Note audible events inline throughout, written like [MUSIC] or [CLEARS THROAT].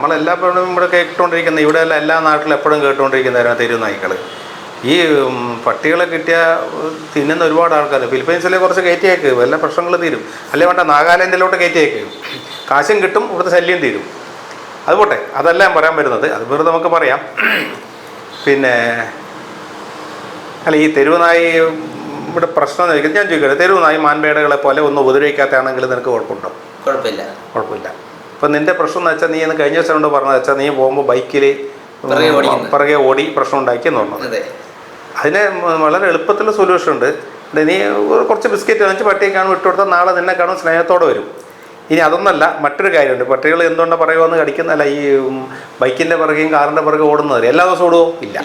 നമ്മളെല്ലാപ്പോഴും ഇവിടെ കേട്ടുകൊണ്ടിരിക്കുന്ന ഇവിടെ അല്ല എല്ലാ നാട്ടിലും എപ്പോഴും കേട്ടുകൊണ്ടിരിക്കുന്നവരാണ് തെരുവ് നായ്ക്കൾ ഈ പട്ടികളെ കിട്ടിയ തിന്നുന്ന ഒരുപാട് ആൾക്കാർ ഫിലിപ്പൈൻസിലെ കുറച്ച് കയറ്റിയേക്ക് വല്ല പ്രശ്നങ്ങൾ തീരും. അല്ലെ വേണ്ട നാഗാലാൻഡിലോട്ട് കയറ്റിയേക്ക്. കാശും കിട്ടും ഇവിടുത്തെ ശല്യം തീരും. അതുപോട്ടെ അതല്ല ഞാൻ പറയാൻ വരുന്നത്. അത് വെറുതെ നമുക്ക് പറയാം. പിന്നെ അല്ല ഈ തെരുവ് നായി ഇവിടെ പ്രശ്നം എന്ന് ചോദിക്കുന്നത് ഞാൻ ചോദിക്കട്ടെ തെരുവ് നായി മാൻപേടകളെ പോലെ ഒന്നും ഉപദ്രവിക്കാത്തതാണെങ്കിൽ നിനക്ക് കുഴപ്പമുണ്ടോ? കുഴപ്പമില്ല. കുഴപ്പമില്ല. ഇപ്പം നിന്റെ പ്രശ്നം എന്ന് വെച്ചാൽ നീ ഇന്ന് കഴിഞ്ഞ ദിവസം കൊണ്ട് പറഞ്ഞത് വെച്ചാൽ നീ പോകുമ്പോൾ ബൈക്കിൽ പിറകെ. ഓടി പ്രശ്നം ഉണ്ടാക്കി എന്ന് പറഞ്ഞത് അതെ. അതിന് വളരെ എളുപ്പത്തിലുള്ള സൊല്യൂഷൻ ഉണ്ട്. നീ കുറച്ച് ബിസ്ക്കറ്റ് വാങ്ങിച്ച് പട്ടിയെ കാണും ഇട്ട് കൊടുത്താൽ നാളെ നിന്നെ കാണും സ്നേഹത്തോടെ വരും. ഇനി അതൊന്നല്ല മറ്റൊരു കാര്യമുണ്ട്. പട്ടികൾ എന്തുകൊണ്ടാണ് പറയുമെന്ന് കടിക്കുന്നല്ല ഈ ബൈക്കിന്റെ പിറകെയും കാറിന്റെ പിറകെ ഓടുന്നത് എല്ലാ ദിവസവും ഓടുമോ ഇല്ല.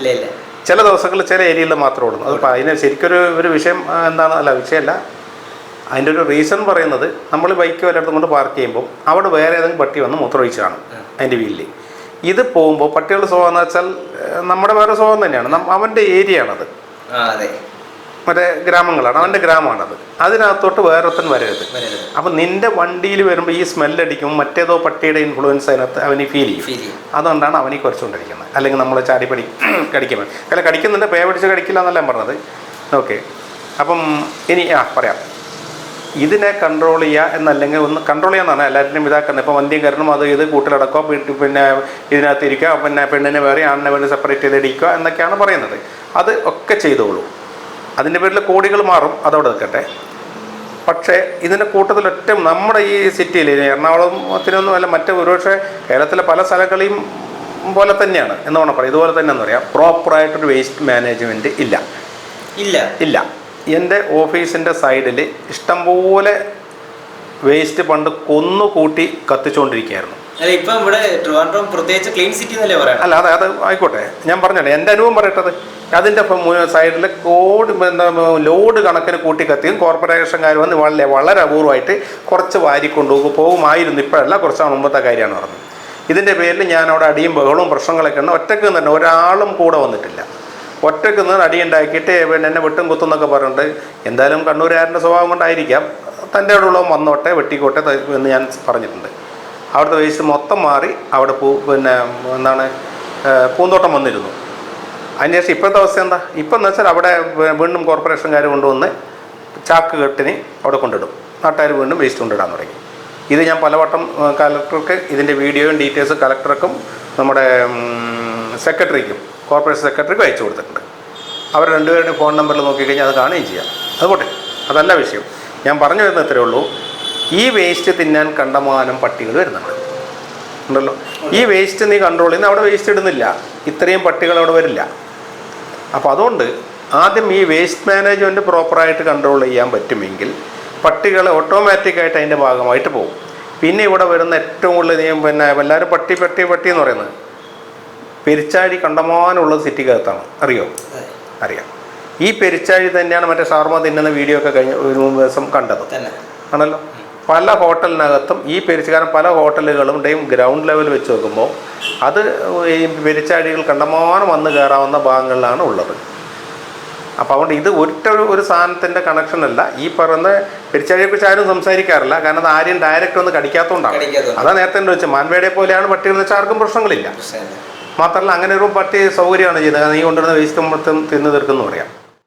ചില ദിവസങ്ങളിൽ ചില ഏരിയയിൽ മാത്രം ഓടുന്നു. അത് അതിന് ശരിക്കൊരു ഒരു വിഷയം എന്താണ്? അല്ല വിഷയമല്ല. അതിന്റെ ഒരു റീസൺ പറയുന്നത് നമ്മൾ ബൈക്ക് വല്ലയിടത്തും കൊണ്ട് പാർക്ക് ചെയ്യുമ്പോൾ അവിടെ വേറെ ഏതെങ്കിലും പട്ടി വന്ന് മൂത്രമൊഴിച്ചാണ് അതിന്റെ വീട്ടിൽ ഇത് പോകുമ്പോൾ പട്ടികളുടെ സ്വഭാവം എന്ന് വെച്ചാൽ നമ്മുടെ വേറെ സ്വഭാവം തന്നെയാണ്. അവന്റെ ഏരിയ ആണത്. മറ്റേ ഗ്രാമങ്ങളാണ്. അവന്റെ ഗ്രാമമാണത്. അതിനകത്തോട്ട് വേറൊരുത്തൻ വരരുത്. അപ്പം നിന്റെ വണ്ടിയിൽ വരുമ്പോൾ ഈ സ്മെല്ലടിക്കുമ്പോൾ മറ്റേതോ പട്ടിയുടെ ഇൻഫ്ലുവൻസ് അതിനകത്ത് അവന് ഫീൽ ചെയ്യും. അതുകൊണ്ടാണ് അവനീ കുറച്ചുകൊണ്ടിരിക്കുന്നത്. അല്ലെങ്കിൽ നമ്മൾ ചാടിപ്പടി [CLEARS THROAT] കടിക്കുമ്പോൾ. അല്ല കടിക്കുന്നുണ്ട് പേ പിടിച്ച് കടിക്കില്ല എന്നല്ല ഞാൻ പറഞ്ഞത്. ഓക്കെ അപ്പം ഇനി ആ പറയാം. ഇതിനെ കൺട്രോൾ ചെയ്യുക എന്നല്ലെങ്കിൽ ഒന്ന് കൺട്രോൾ ചെയ്യാന്നാണ് എല്ലാവരുടെയും ഇതാക്കുന്നത്. ഇപ്പോൾ വന്ധ്യം കയറണം അത് ഇത് കൂട്ടിലടക്കോ പിന്നെ ഇതിനകത്ത് ഇരിക്കുക പിന്നെ പെണ്ണിനെ വേറെ ആണിനെ വേണ്ടി സെപ്പറേറ്റ് ചെയ്ത് ഇടിക്കുക എന്നൊക്കെയാണ് പറയുന്നത്. അത് ഒക്കെ ചെയ്തോളൂ. അതിന്റെ പേരിൽ കോടികൾ മാറും അതവിടെ നിൽക്കട്ടെ. പക്ഷേ ഇതിന്റെ കൂട്ടത്തിൽ ഒറ്റ നമ്മുടെ ഈ സിറ്റിയിൽ എറണാകുളത്തിനൊന്നും അല്ല മറ്റ് ഒരുപക്ഷെ കേരളത്തിലെ പല സ്ഥലങ്ങളെയും പോലെ തന്നെയാണ് എന്ന് വേണം പറയാം ഇതുപോലെ തന്നെ എന്ന് പറയാം പ്രോപ്പറായിട്ടൊരു വേസ്റ്റ് മാനേജ്മെന്റ് ഇല്ല. ഇല്ല. ഇല്ല. എന്റെ ഓഫീസിന്റെ സൈഡിൽ ഇഷ്ടംപോലെ വേസ്റ്റ് പണ്ട് കൊന്നുകൂട്ടി കത്തിച്ചുകൊണ്ടിരിക്കുകയായിരുന്നു അല്ല ഇപ്പം ഇവിടെ ട്രിവാൻഡ്രം പ്രത്യേകിച്ച് ക്ലീൻ സിറ്റി എന്നല്ലേ അല്ല അത് അത് ആയിക്കോട്ടെ. ഞാൻ പറഞ്ഞല്ലേ എന്റെ അനുഭവം പറയട്ടത് അതിന്റെ സൈഡിൽ കോഡ് എന്താ ലോഡ് കണക്കിന് കൂട്ടി കത്തിയും കോർപ്പറേഷൻകാർ വന്ന് വളരെ വളരെ അപൂർവമായിട്ട് കുറച്ച് വാരി കൊണ്ടുപോകും പോകുമായിരുന്നു. ഇപ്പോഴല്ല കുറച്ച് മുമ്പത്തെ കാര്യമാണ് പറഞ്ഞത്. ഇതിന്റെ പേരിൽ ഞാൻ അവിടെ അടിയും ബഹളവും പ്രശ്നങ്ങളൊക്കെ ഉണ്ട്. ഒറ്റയ്ക്ക് തന്നെ ഒരാളും കൂടെ വന്നിട്ടില്ല. ഒറ്റയ്ക്ക് നിന്ന് അടി ഉണ്ടാക്കിയിട്ട് പിന്നെ എന്നെ വെട്ടും കുത്തും എന്നൊക്കെ പറഞ്ഞിട്ട് എന്തായാലും കണ്ണൂരുകാരന്റെ സ്വഭാവം കൊണ്ടായിരിക്കാം. തന്റെ അവിടെയുള്ളവൻ വന്നോട്ടെ വെട്ടിക്കോട്ടെ എന്ന് ഞാൻ പറഞ്ഞിട്ടുണ്ട്. അവിടുത്തെ വേസ്റ്റ് മൊത്തം മാറി അവിടെ പൂ പിന്നെ എന്താണ് പൂന്തോട്ടം വന്നിരുന്നു. അതിന് ശേഷം ഇപ്പോഴത്തെ അവസ്ഥ എന്താ? ഇപ്പം എന്ന് വെച്ചാൽ അവിടെ വീണ്ടും കോർപ്പറേഷൻകാർ കൊണ്ടുവന്ന് ചാക്ക് കെട്ടിന് അവിടെ കൊണ്ടിടും. നാട്ടുകാർ വീണ്ടും വേസ്റ്റ് കൊണ്ടിടാൻ തുടങ്ങി. ഇത് ഞാൻ പലവട്ടം കലക്ടർക്ക് ഇതിന്റെ വീഡിയോയും ഡീറ്റെയിൽസും കലക്ടർക്കും നമ്മുടെ സെക്രട്ടറിക്കും കോർപ്പറേഷൻ സെക്രട്ടറിക്ക് അയച്ചു കൊടുത്തിട്ടുണ്ട്. അവർ രണ്ടുപേരുടെയും ഫോൺ നമ്പറിൽ നോക്കിക്കഴിഞ്ഞാൽ അത് കാണുകയും ചെയ്യാം. അതുപോട്ടെ അതല്ല വിഷയം. ഞാൻ പറഞ്ഞു വരുന്നത് ഇത്രയേ ഉള്ളൂ. ഈ വേസ്റ്റ് തിന്നാൻ കണ്ടമാനം പട്ടികൾ വരുന്നുണ്ട്. ഉണ്ടല്ലോ? ഈ വേസ്റ്റ് നീ കൺട്രോൾ ചെയ്യുന്ന അവിടെ വേസ്റ്റ് ഇടുന്നില്ല. ഇത്രയും പട്ടികൾ അവിടെ വരില്ല. അപ്പോൾ അതുകൊണ്ട് ആദ്യം ഈ വേസ്റ്റ് മാനേജ്മെന്റ് പ്രോപ്പറായിട്ട് കൺട്രോൾ ചെയ്യാൻ പറ്റുമെങ്കിൽ പട്ടികൾ ഓട്ടോമാറ്റിക്കായിട്ട് അതിന്റെ ഭാഗമായിട്ട് പോകും. പിന്നെ ഇവിടെ വരുന്ന ഏറ്റവും കൂടുതൽ പിന്നെ എല്ലാവരും പട്ടി പട്ടി പട്ടി എന്ന് പറയുന്നത് പെരിച്ചാഴി കണ്ടമാനുള്ളത് സിറ്റിക്കകത്താണ്. അറിയോ? അറിയാം. ഈ പെരിച്ചാഴി തന്നെയാണ് മറ്റേ ഷാർമ തിന്നുന്ന വീഡിയോ ഒക്കെ കഴിഞ്ഞ ഒരു മൂന്ന് ദിവസം കണ്ടത്. ആണല്ലോ? പല ഹോട്ടലിനകത്തും ഈ പെരിച്ചുകാരൻ പല ഹോട്ടലുകളുടെയും ഗ്രൗണ്ട് ലെവൽ വെച്ച് നോക്കുമ്പോൾ അത് ഈ പെരിച്ചാഴികൾ കണ്ടമാനം വന്ന് കയറാവുന്ന ഭാഗങ്ങളിലാണ് ഉള്ളത്. അപ്പോൾ അതുകൊണ്ട് ഇത് ഒറ്റ ഒരു- സാധനത്തിന്റെ കണക്ഷൻ അല്ല. ഈ പറയുന്ന പെരിച്ചാഴിയെക്കുറിച്ച് ആരും സംസാരിക്കാറില്ല. കാരണം അത് ആരും ഡയറക്റ്റ് ഒന്ന് കടിക്കാത്തതുകൊണ്ടാണ്. കടിക്കാത്തതുകൊണ്ട്. അതാ നേരത്തെ വെച്ചാൽ വെച്ച് മാൻവേടെ പോലെയാണ് പട്ടികൾ വെച്ചാൽ ആർക്കും പ്രശ്നങ്ങളില്ല. മാത്രമല്ല അങ്ങനെ ഒരു പട്ടി സൗകര്യമാണ് ചെയ്യുന്നത് നീ കൊണ്ടുവരുന്ന വേസ്റ്റ് മൊത്തം തിന്നു തീർക്കുന്നു പറയാം.